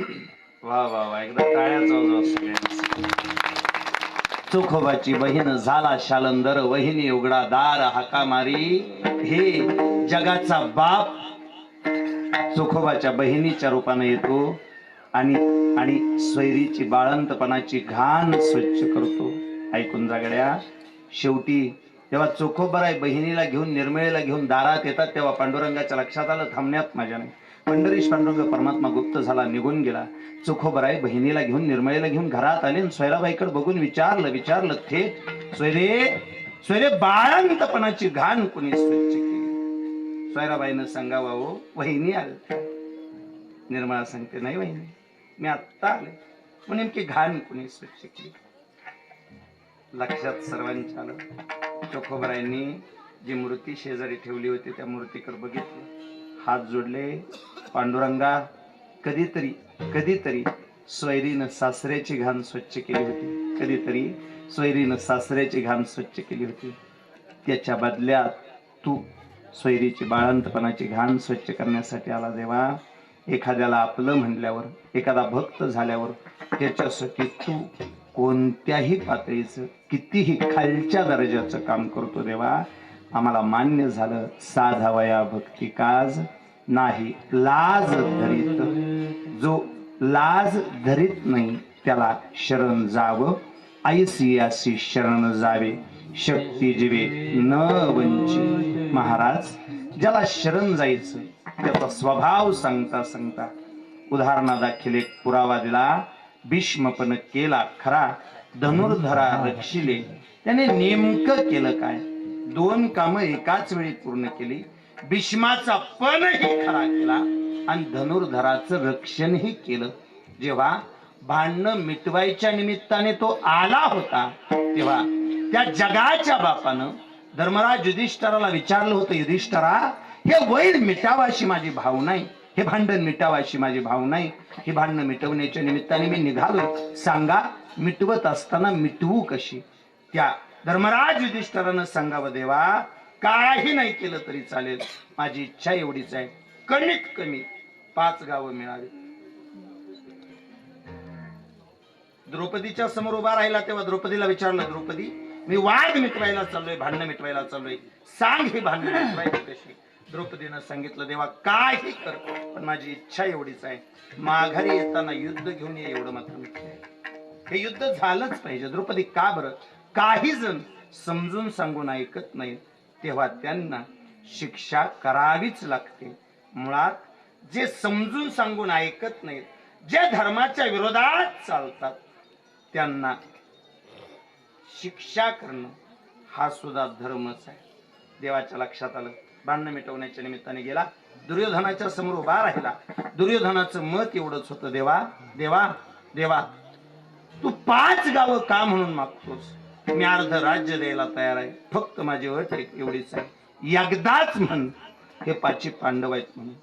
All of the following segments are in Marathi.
वा वा वा. एकदा टाळ्याचा वाजवा चोखोबाची बहीण झाला शालंदर वहिनी उघडा दार हाका मारी हे जगाचा बाप. चोखोबाच्या बहिणीच्या रूपाने येतो आणि आणि स्वैरीची बाळंतपणाची घाण स्वच्छ करतो. ऐकून जागड्या शेवटी तेव्हा चोखोबराय बहिणीला घेऊन निर्मळेला घेऊन दारात येतात तेव्हा पांडुरंगाच्या लक्षात आलं थांबण्यात माझ्या नाही. पंढरीश पांडुरंग परमात्मा गुप्त झाला निघून गेला. चोखोबराय बहिणीला घेऊन निर्मळेला घेऊन घरात आले आणि सोयराबाईकडे बघून विचारलं विचारलं थेट सोयरे सोयरे बाळांतपणाची घाण कुणी स्वच्छ केली? सोयराबाईनं सांगावा हो वहिनी आल्या. निर्मळा सांगते नाही वहिनी मी आत्ता आले मग नेमकी घाण कुणी स्वच्छ केली? लक्षात सर्वांच्या आलं. चोखोबरायांनी जी मूर्ती शेजारी ठेवली होती त्या मूर्तीकडे बघितलं. हात जोडले. पांडुरंगा कधीतरी कधीतरी स्वैरीनं सासऱ्याची घाण स्वच्छ केली होती. कधीतरी स्वैरीनं सासऱ्याची घाण स्वच्छ केली होती. त्याच्या बदल्यात तू स्वैरीची बाळंतपणाची घाण स्वच्छ करण्यासाठी आला देवा. एखाद्याला आपलं म्हणल्यावर एखादा भक्त झाल्यावर त्याच्यासाठी तू कोणत्याही पातळीचं कितीही खालच्या दर्जाचं काम करतो देवा. आम्हाला मान्य झालं साधावया भक्ती काज नाही. लाज धरीत. जो लाज धरीत नाही त्याला शरण जावं. ऐसियासी शरण जावे. शक्ती जीवे न वंची महाराज ज्याला शरण जायचं त्याचा स्वभाव सांगता सांगता उदाहरणादाखील एक पुरावा दिला. भीष्मपण केला खरा. धनुर्धरा रक्षिले. त्याने नेमकं केलं काय? दोन कामं एकाच वेळी पूर्ण केली. भीष्माचा पणही खरा केला आणि धनुर्धराचं रक्षणही केलं. जेव्हा भांडणं मिटवायच्या निमित्ताने तो आला होता तेव्हा त्या जगाच्या बापानं धर्मराज युधिष्ठराला विचारलं होतं युधिष्ठरा हे वैर मिटावाशी माझी भाव नाही हे भांडण मिटावाशी माझी भाव नाही हे भांडणं मिटवण्याच्या निमित्ताने मी निघालोय. सांगा मिटवत असताना मिटवू कशी? त्या धर्मराज युधिष्ठरानं सांगावं देवा काही नाही केलं तरी चालेल. माझी इच्छा एवढीच आहे. कमीत कमी. पाच गावं मिळावी. द्रौपदीच्या समोर उभा राहिला तेव्हा द्रौपदीला विचारलं द्रौपदी मी वाद मिटवायला चाललोय भांडणं मिटवायला चाललोय. सांग ही भांडणं मिटवायची कशी? द्रौपदीनं सांगितलं देवा काही कर पण माझी इच्छा एवढीच आहे. माघारी येताना युद्ध घेऊन ये एवढं मात्र मी हे युद्ध झालंच पाहिजे. द्रौपदी का बरं? काही जण समजून सांगून ऐकत नाहीत. तेव्हा त्यांना शिक्षा करावीच लागते. मुळात जे समजून सांगून ऐकत नाहीत जे धर्माच्या विरोधात चालतात त्यांना शिक्षा करणं हा सुद्धा धर्मच आहे. देवाच्या लक्षात आलं. भांडणं मिटवण्याच्या निमित्ताने गेला. दुर्योधनाच्या समोर उभा राहिला. दुर्योधनाचं मत एवढंच होतं देवा देवा देवा तू पाच गावं का म्हणून मागतोस? मी अर्ध राज्य द्यायला तयार आहे. फक्त माझी अट आहे एवढीच आहे. एकदाच म्हण हे पाची पांडव आहेत म्हणून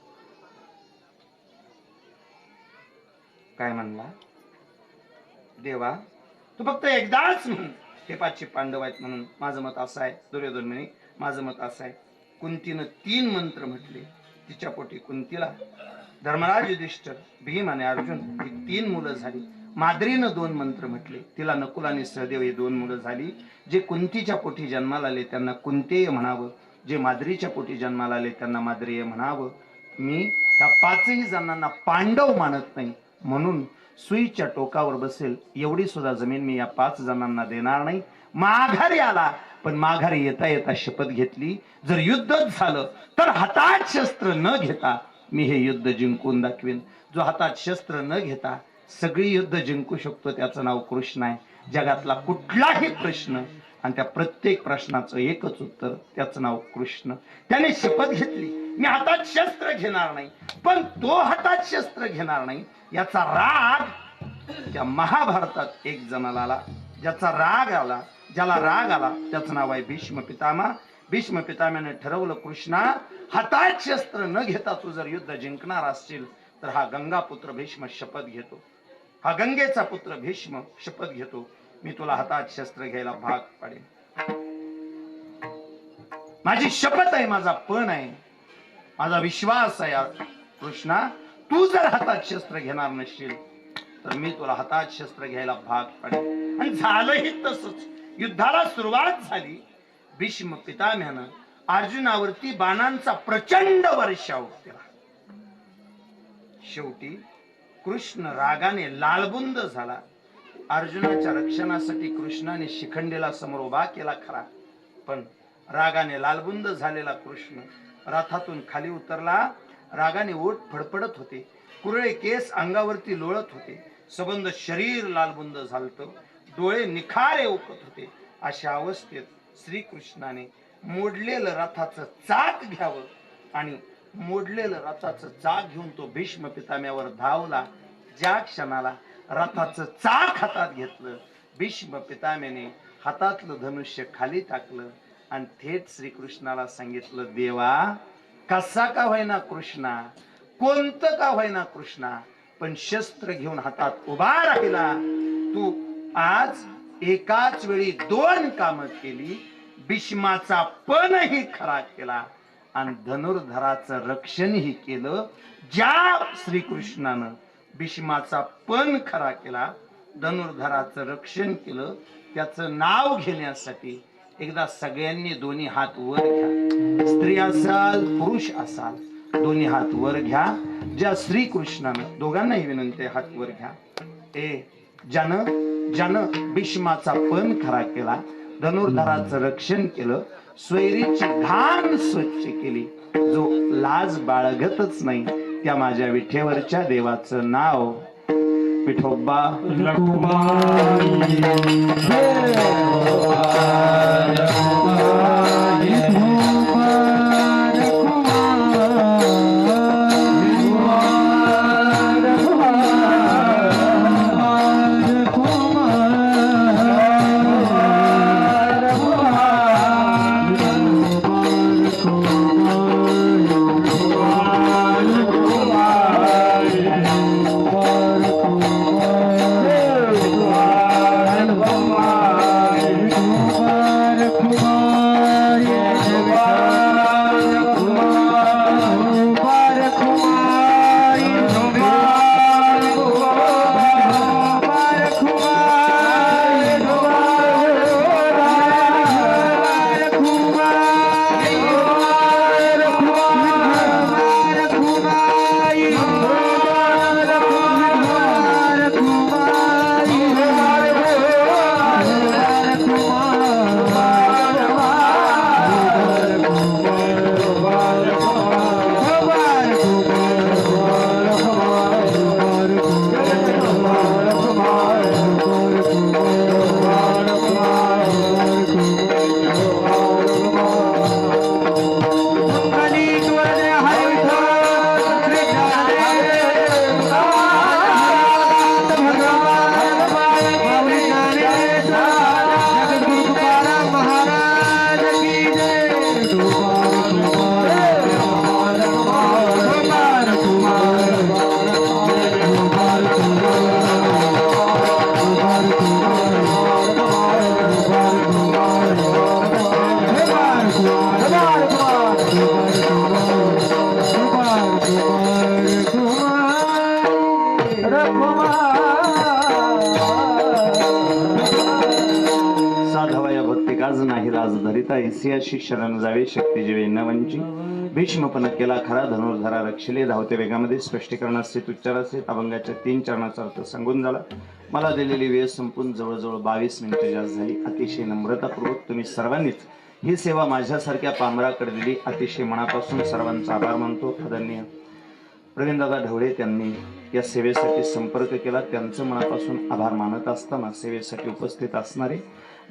काय म्हणला? देवा तू फक्त एकदाच म्हण हे पाचशे पांडव आहेत म्हणून. माझं मत असं आहे दुर्योधन म्हणे माझं मत असं आहे. कुंतीनं तीन मंत्र म्हटले तिच्या पोटी कुंतीला धर्मराज युधिष्ठर भीम आणि अर्जुन ही तीन मुलं झाली. माद्रीनं दोन मंत्र म्हटले. तिला नकुल आणि सहदेव ही दोन मुलं झाली. जे कुंतीच्या पोटी जन्माला आले त्यांना कुंतेय म्हणावं. जे माद्रीच्या पोटी जन्माला आले त्यांना माद्रेय म्हणावं. मी ह्या पाचही जणांना पांडव मानत नाही. म्हणून सुईच्या टोकावर बसेल. एवढी सुद्धा जमीन मी या पाच जणांना देणार नाही. माघारी आला. पण माघारी येता येता शपथ घेतली. जर युद्धच झालं तर हातात शस्त्र न घेता मी हे युद्ध जिंकून दाखवेन. जो हातात शस्त्र न घेता सगळी युद्ध जिंकू शकतो त्याचं नाव कृष्ण आहे. जगातला कुठलाही प्रश्न आणि त्या प्रत्येक प्रश्नाचं एकच उत्तर त्याचं नाव कृष्ण. त्याने शपथ घेतली मी हातात शस्त्र घेणार नाही पण तो हातात शस्त्र घेणार नाही याचा राग त्या महाभारतात एक जणाला आला. ज्याचा राग आला ज्याला राग आला त्याचं नाव आहे भीष्म पितामा भीष्म पिताम्याने ठरवलं कृष्णा हातात शस्त्र न घेता तू जर युद्ध जिंकणार असशील तर हा गंगापुत्र भीष्म शपथ घेतो. हा गंगेचा पुत्र भीष्म शपथ घेतो. मी तुला हातात शस्त्र घ्यायला भाग पाडेन. माझी शपथ आहे माझा पण आहे. माझा विश्वास आहे कृष्णा. तू जर हातात शस्त्र घेणार नसशील तर मी तुला हातात शस्त्र घ्यायला भाग पाडेन. आणि झालंही तसंच. युद्धाला सुरुवात झाली. भीष्म पितामह्यानं अर्जुनावरती बाणांचा प्रचंड वर्षाव केला. शेवटी कृष्ण रागाने लालबुंद झाला. अर्जुनाच्या रक्षणासाठी कृष्णाने शिखंडीला समोर उभा केला खरा. पण रागाने लालबुंद झालेला कृष्ण रथातून खाली उतरला. रागाने ओठ फडफडत होते. कुरळे केस अंगावरती लोळत होते. सबंध शरीर लालबुंद झालत. डोळे निखारे ओकत होते. अशा अवस्थेत श्रीकृष्णाने मोडलेलं रथाचं चाक घ्यावं आणि मोडलेलं रथाचं चाक घेऊन तो भीष्म पिताम्यावर धावला. ज्या क्षणाला रथाचं चाक हातात घेतलं भीष्म पिताम्याने हातातलं धनुष्य खाली टाकलं आणि थेट श्रीकृष्णाला सांगितलं देवा कसा का होईना कृष्णा? कोणतं का होईना कृष्णा? पण शस्त्र घेऊन हातात उभा राहिला. तू आज एकाच वेळी दोन कामं केली भीष्माचा पणही खरा केला. आणि धनुर्धराचं रक्षणही केलं. ज्या श्रीकृष्णानं भीष्माचा पण खरा केला धनुर्धराचं रक्षण केलं त्याचं नाव घेण्यासाठी एकदा सगळ्यांनी दोन्ही हात वर घ्या. स्त्री असाल पुरुष असाल दोन्ही हात वर घ्या. ज्या श्रीकृष्णानं दोघांनाही विनंती हात वर घ्या. ए ज्यानं ज्यानं भीष्माचा पण खरा केला धनुर्धराचं रक्षण केलं स्वैरीची घाण स्वच्छ केली. जो लाज बाळगतच नाही त्या माझ्या विठेवरच्या देवाचं नाव विठोबा. भक्ती नाही राज धरिता ऐसियाशी शरण जावे शक्ती जीवे नवंची भीष्मपण केला खरा धनुर्धरा रक्षिले. धावते वेगामध्ये स्पष्टीकरण असते उच्चार असते अभंगाच्या तीन चरणाचा अर्थ सांगून झाला. मला दिलेली वेळ संपून जवळजवळ बावीस मिनिटं जास्त झाली. अतिशय नम्रतापूर्वक तुम्ही सर्वांनीच ही सेवा माझ्यासारख्या पामराकडे दिली. अतिशय मनापासून सर्वांचा आभार मानतो. आदरणीय प्रवीणदादा ढवळे त्यांनी या सेवेसाठी संपर्क केला. त्यांचं मनापासून आभार मानत असताना सेवेसाठी उपस्थित असणारे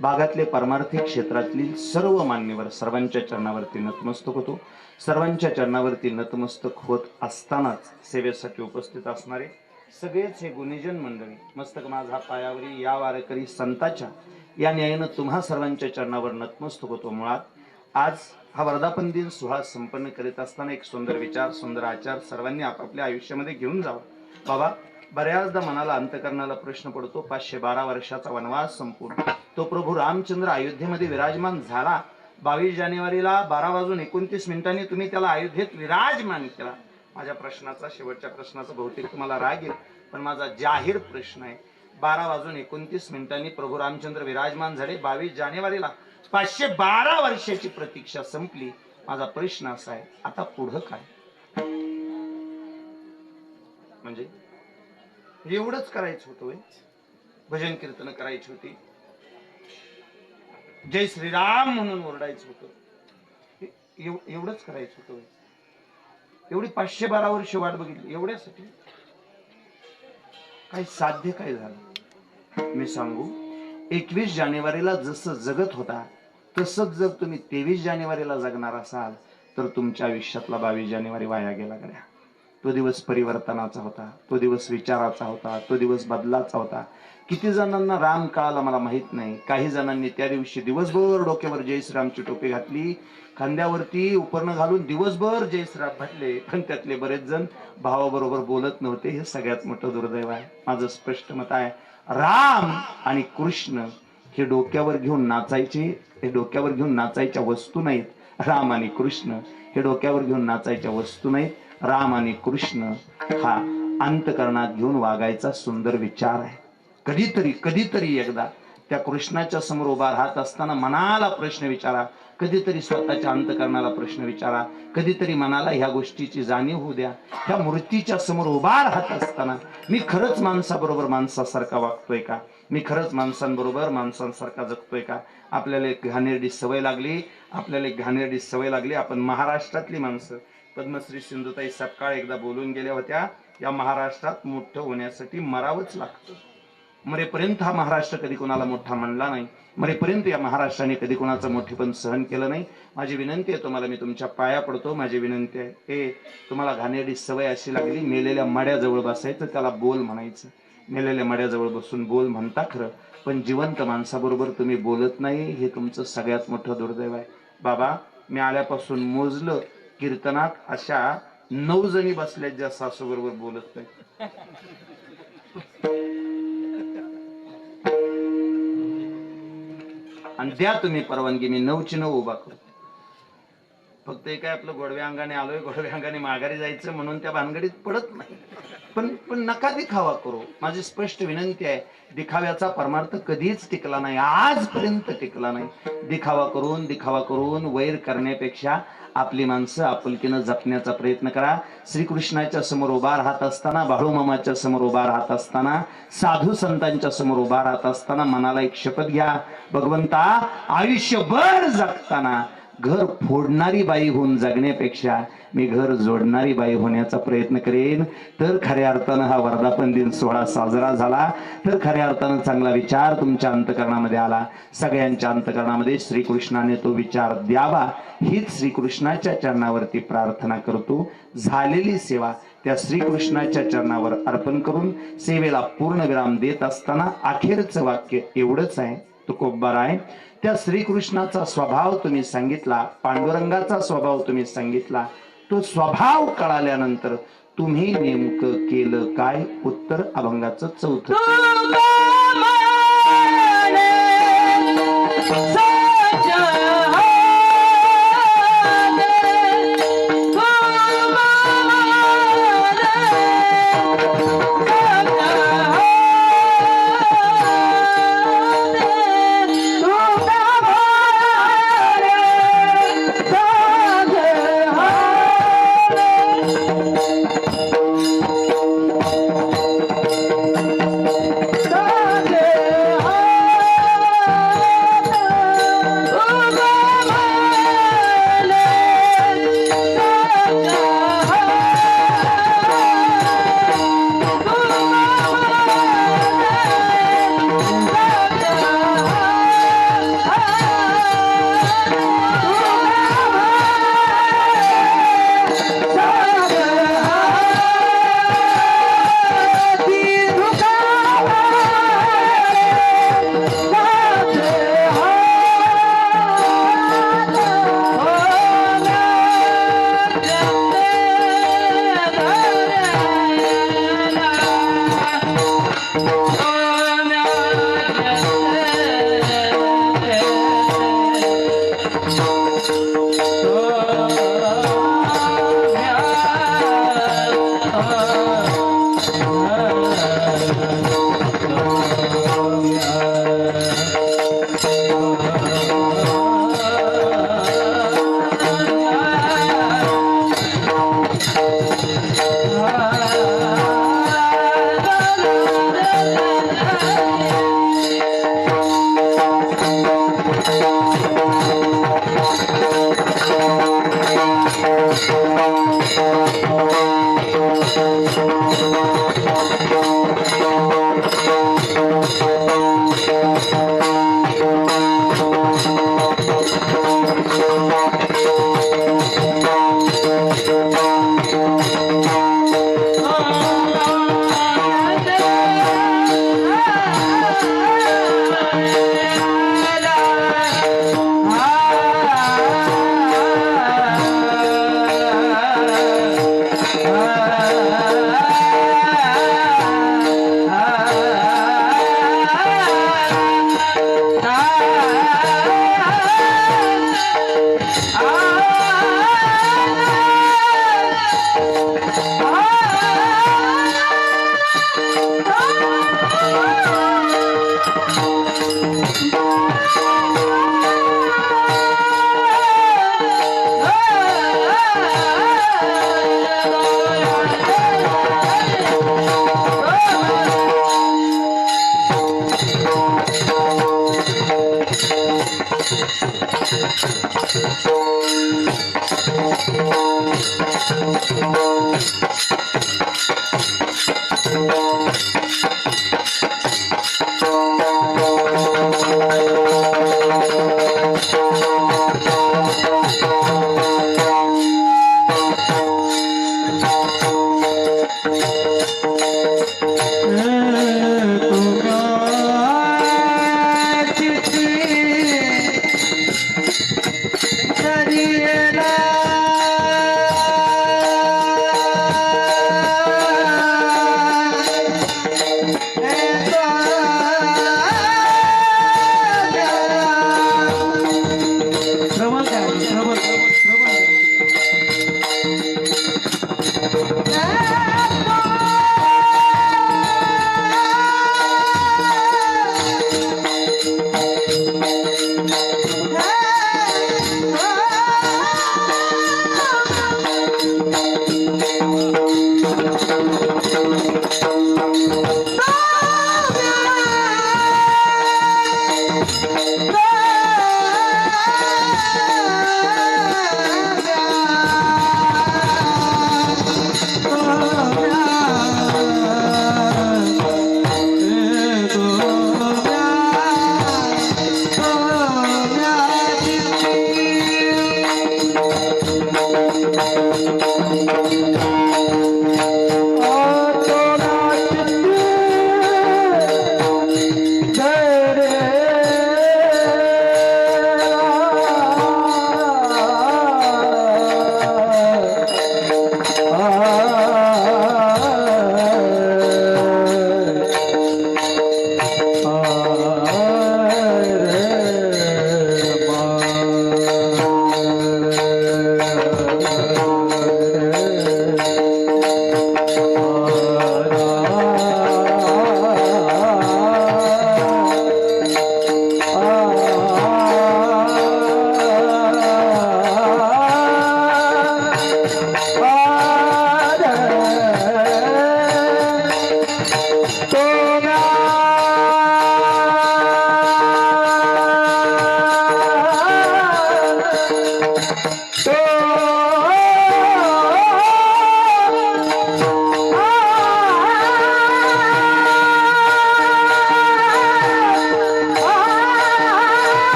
भागातले परमार्थी क्षेत्रातील सर्व मान्यवर सर्वांच्या चरणावरती नतमस्तक होतो. सर्वांच्या चरणावरती नतमस्तक होत असतानाच सेवेसाठी उपस्थित असणारे सगळेच हे गुणीजन मंडळी मस्तक माझा पायावरी या वारकरी संताच्या या न्यायानं तुम्हा सर्वांच्या चरणावर नतमस्तक होतो. मुळात आज हा वर्धापन दिन सोहळा संपन्न करीत असताना एक सुंदर विचार सुंदर आचार सर्वांनी आपापल्या आयुष्यामध्ये घेऊन जावा. बाबा बऱ्याचदा मनाला अंतकरणाला प्रश्न पडतो पाचशे बारा वर्षाचा वनवास संपूर्ण. तो प्रभू रामचंद्र अयोध्येमध्ये विराजमान झाला. बावीस जानेवारीला बारा वाजून एकोणतीस मिनिटांनी तुम्ही त्याला अयोध्येत विराजमान केला. माझ्या प्रश्नाचा शेवटच्या प्रश्नाचा बहुतेक तुम्हाला राग येईल पण माझा जाहीर प्रश्न आहे. बारा वाजून एकोणतीस मिनिटांनी प्रभू रामचंद्र विराजमान झाले. बावीस जानेवारीला पाचशे बारा वर्षाची प्रतीक्षा संपली. माझा प्रश्न असा आहे आता पुढं काय? म्हणजे एवढंच करायचं होतं भजन कीर्तन करायची होती. जय श्रीराम म्हणून ओरडायचं होतं. एवढंच करायचं होतं एवढी पाचशे बारा वर्ष वाट बघितली. एवढ्यासाठी काही साध्य काय झालं? मी सांगू. एकवीस जानेवारीला जसं जगत होता तसंच जर तुम्ही तेवीस जानेवारीला जगणार असाल तर तुमच्या आयुष्यातला बावीस जानेवारी वाया गेला गड्या. तो दिवस परिवर्तनाचा होता तो दिवस विचाराचा होता तो दिवस बदलाचा होता. किती जणांना राम काल मला माहीत नाही. काही जणांनी त्या दिवशी दिवसभर डोक्यावर जय श्रीरामची टोपी घातली खांद्यावरती उपरणं घालून दिवसभर जय श्रीराम म्हटले. पण त्यातले बरेच जण भावाबरोबर बोलत नव्हते. हे सगळ्यात मोठं दुर्दैव आहे. माझं स्पष्ट मत आहे राम आणि कृष्ण हे डोक्यावर घेऊन नाचायचे हे डोक्यावर घेऊन नाचायच्या वस्तू नाहीत. राम आणि कृष्ण हे डोक्यावर घेऊन नाचायच्या वस्तू नाहीत. राम आणि कृष्ण हा अंतकरणात घेऊन वागायचा सुंदर विचार आहे. कधीतरी कधीतरी एकदा त्या कृष्णाच्या समोर उभा राहत असताना मनाला प्रश्न विचारा. कधीतरी स्वतःच्या अंतकरणाला प्रश्न विचारा. कधीतरी मनाला ह्या गोष्टीची जाणीव होऊ द्या. ह्या मूर्तीच्या समोर उभा राहत असताना मी खरंच माणसाबरोबर माणसासारखा वागतोय का? मी खरंच माणसांबरोबर माणसांसारखा जगतोय का? आपल्याला एक घाणेरडी सवय लागली. आपल्याला एक घाणेरडी सवय लागली. आपण महाराष्ट्रातली माणसं. पद्मश्री सिंधुताई सपकाळ एकदा बोलून गेल्या होत्या. या महाराष्ट्रात मोठं होण्यासाठी मरावंच लागतं. मरेपर्यंत हा महाराष्ट्र कधी कोणाला मोठा म्हणला नाही. मरेपर्यंत या महाराष्ट्राने कधी कोणाचं मोठेपण सहन केलं नाही. माझी विनंती आहे तुम्हाला मी तुमच्या पाया पडतो. माझी विनंती आहे हे तुम्हाला घाणेरडी सवय अशी लागली मेलेल्या मड्याजवळ बसायचं त्याला बोल म्हणायचं. मेलेल्या मड्याजवळ बसून बोल म्हणता खरं पण जिवंत माणसाबरोबर तुम्ही बोलत नाही हे तुमचं सगळ्यात मोठं दुर्दैव आहे. बाबा मी आल्यापासून मोजलं कीर्तनात अशा नऊ जणी बसल्या ज्या सासू बरोबर बोलत नाही आणि द्या तुम्ही परवानगी मी नऊची नऊ उभा करतो. फक्त एक काय आपलं गोडव्या अंगाने आलोय गोडव्या अंगाने माघारी जायचं म्हणून त्या भानगडीत पडत नाही. पण पण नका दिखावा करू. माझी स्पष्ट विनंती आहे दिखाव्याचा परमार्थ कधीच टिकला नाही आजपर्यंत टिकला नाही. दिखावा करून दिखावा करून वैर करण्यापेक्षा आपली माणसं आपुलकीनं जपण्याचा प्रयत्न करा. श्रीकृष्णाच्या समोर उभा राहत असताना बाळूमामाच्या समोर उभा राहत असताना साधू संतांच्या समोर उभा राहत असताना मनाला एक शपथ घ्या. भगवंता आयुष्यभर जगताना घर फोडणारी बाई होऊन जगण्यापेक्षा मी घर जोडणारी बाई होण्याचा प्रयत्न करेन. तर खऱ्या अर्थानं हा वर्धापन दिन सोहळा साजरा झाला. तर खऱ्या अर्थानं चांगला विचार तुमच्या अंतकरणामध्ये आला. सगळ्यांच्या अंतकरणामध्ये श्रीकृष्णाने तो विचार द्यावा. हीच श्रीकृष्णाच्या चरणावरती प्रार्थना करतो. झालेली सेवा त्या श्रीकृष्णाच्या चरणावर अर्पण करून सेवेला पूर्ण विराम देत असताना अखेरचं वाक्य एवढंच आहे. तुकोब्बर आहे. त्या श्रीकृष्णाचा स्वभाव तुम्ही सांगितला पांडुरंगाचा स्वभाव तुम्ही सांगितला. तो स्वभाव कळाल्यानंतर तुम्ही नेमकं केलं काय? उत्तर अभंगाचं चौथं